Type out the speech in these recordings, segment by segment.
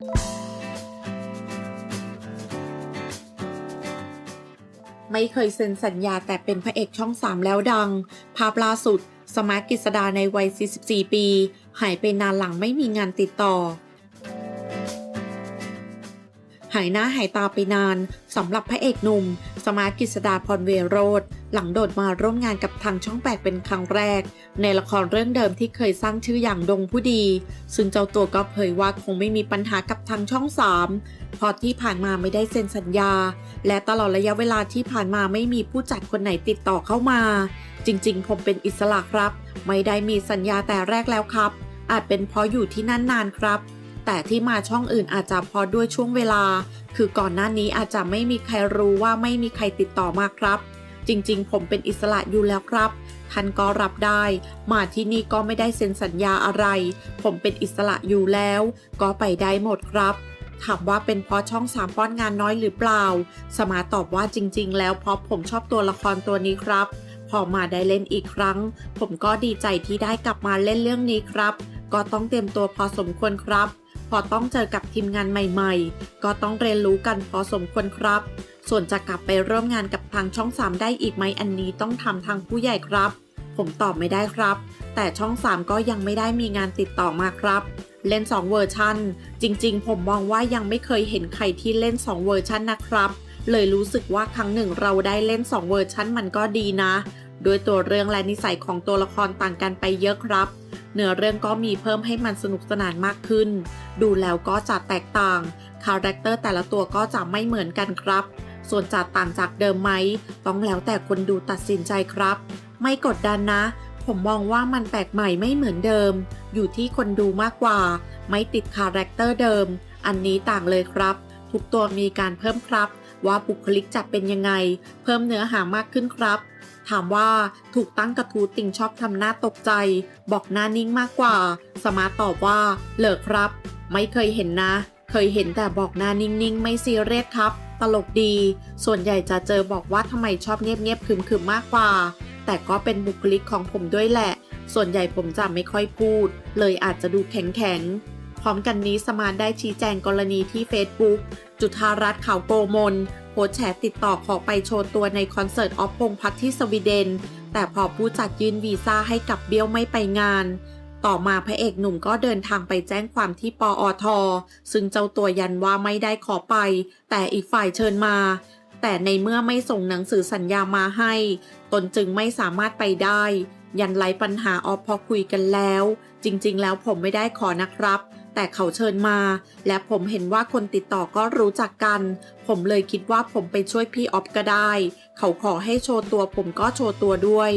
ไม่เคยเซ็นสัญญาแต่เป็นพระเอกช่อง3แล้วดัง ภาพล่าสุด สมาร์ทกิษดาในวัย 44 ปี หายไปนานหลังไม่มีงานติดต่อ หายหน้าหายตาไปนานสำหรับพระเอกหนุ่ม สมาร์ทกฤษดาพรเวโรธหลังโดดมาร่วมงานกับทางช่องแปดเป็นครั้งแรก ในละครเรื่องเดิมที่เคยสร้างชื่ออย่างดงผู้ดี ซึ่งเจ้าตัวก็เผยว่าคงไม่มีปัญหากับทางช่อง3เพราะที่ผ่านมาไม่ได้เซ็นสัญญา และตลอดระยะเวลาที่ผ่านมาไม่มีผู้จัดคนไหนติดต่อเข้ามา จริงๆ ผมเป็นอิสระครับ ไม่ได้มีสัญญาแต่แรกแล้วครับ อาจเป็นเพราะอยู่ที่นั่นนานครับ แต่ที่มาช่องอื่นอาจจะพอด้วยช่วงเวลา คือก่อนหน้านี้อาจจะไม่มีใครรู้ว่าไม่มีใครติดต่อมาครับ จริงๆ ผมเป็นอิสระอยู่แล้วครับท่านก็รับได้ มาที่นี่ก็ไม่ได้เซ็นสัญญาอะไร ผมเป็นอิสระอยู่แล้ว ก็ไปได้หมดครับ ถามว่าเป็นเพราะช่องสามป้อนงานน้อยหรือเปล่า สมาตอบว่าจริง ๆ แล้วเพราะผมชอบตัวละครตัวนี้ครับ พอมาได้เล่นอีกครั้ง ผมก็ดีใจที่ได้กลับมาเล่นเรื่องนี้ครับ ก็ต้องเตรียมตัวพอสมควรครับ พอต้องเจอกับทีมงานใหม่ๆ ก็ต้องเรียนรู้กันพอสมควรครับ ส่วนจะกลับไปร่วมงานกับทางช่อง 3 ได้อีกไหมอันนี้ต้องทำทางผู้ใหญ่ครับ ผมตอบไม่ได้ครับ แต่ช่อง 3 ก็ยังไม่ได้มีงานติดต่อมาครับ เล่น 2 เวอร์ชันจริง ๆ ผมมองว่ายังไม่เคยเห็นใครที่เล่น 2 เวอร์ชันนะครับเลยรู้สึกว่าครั้งหนึ่งเราได้เล่น 2 เวอร์ชันมันก็ดีนะ โดยตัวเรื่องและนิสัยของตัวละครต่างกันไปเยอะครับ เนื้อเรื่องก็มีเพิ่มให้มันสนุกสนานมากขึ้น ดูแล้วก็จะแตกต่าง คาแรคเตอร์แต่ละตัวก็จะไม่เหมือนกันครับ ส่วนจะต่างจากเดิมไหม ต้องแล้วแต่คนดูตัดสินใจครับ ไม่กดดันนะ ผมมองว่ามันแปลกใหม่ไม่เหมือนเดิม อยู่ที่คนดูมากกว่า ไม่ติดคาแรคเตอร์เดิม อันนี้ต่างเลยครับ ทุกตัวมีการเพิ่มครับ ว่าบุคลิกจะเป็นยังไง เพิ่มเนื้อหามากขึ้นครับ ถามว่าถูกตั้งกระทู้ติ่งชอบทำหน้าตกใจ บอกหน้านิ่งมากกว่า สมาร์ตอบว่าเหลิกครับ ไม่เคยเห็นนะ เคยเห็นแต่บอกหน้านิ่งๆ ไม่ซีเรียสครับ ตลกดี ส่วนใหญ่จะเจอบอกว่าทำไมชอบเงียบๆขึมๆมากกว่า แต่ก็เป็นบุคลิกของผมด้วยแหละ ส่วนใหญ่ผมจะไม่ค่อยพูด เลยอาจจะดูแข็งๆ พร้อมกันนี้สมานได้ชี้แจงกรณีที่ Facebook จุธารัตน์ข่าวโกมลโพสแฉติดต่อขอไปโชว์ตัวในคอนเสิร์ตออฟพงพัฒที่สวีเดน แต่พอผู้จัดยื่นวีซ่าให้กับเบี้ยวไม่ไปงาน ต่อมาพระเอกหนุ่มก็เดินทางไปแจ้งความที่ปอทซึ่งเจ้าตัวยันว่าไม่ได้ขอไป แต่อีกฝ่ายเชิญมา แต่ในเมื่อไม่ส่งหนังสือสัญญามาให้ ตนจึงไม่สามารถไปได้ ยันไรปัญหาออฟพอคุยกันแล้ว จริง ๆ แล้วผมไม่ได้ขอนะครับ แต่เขาเชิญมา และผมเห็นว่าคนติดต่อก็รู้จักกัน ผมเลยคิดว่าผมไปช่วยพี่ออฟก็ได้ เขาขอให้โชว์ตัวผมก็โชว์ตัวด้วย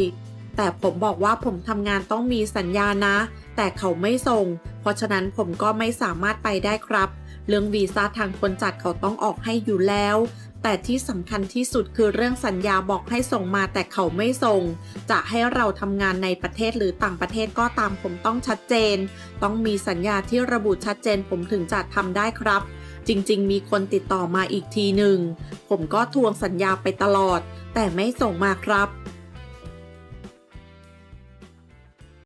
แต่ผมบอกว่าผมทำงานต้องมีสัญญานะ แต่เขาไม่ส่ง เพราะฉะนั้นผมก็ไม่สามารถไปได้ครับ เรื่องวีซ่าทางคนจัดเขาต้องออกให้อยู่แล้ว แต่ที่สำคัญที่สุดคือเรื่องสัญญาบอกให้ส่งมาแต่เขาไม่ส่ง จะให้เราทำงานในประเทศหรือต่างประเทศก็ตามผมต้องชัดเจน ต้องมีสัญญาที่ระบุชัดเจนผมถึงจะทำได้ครับ จริง ๆ มีคนติดต่อมาอีกทีหนึ่ง ผมก็ทวงสัญญาไปตลอด แต่ไม่ส่งมาครับ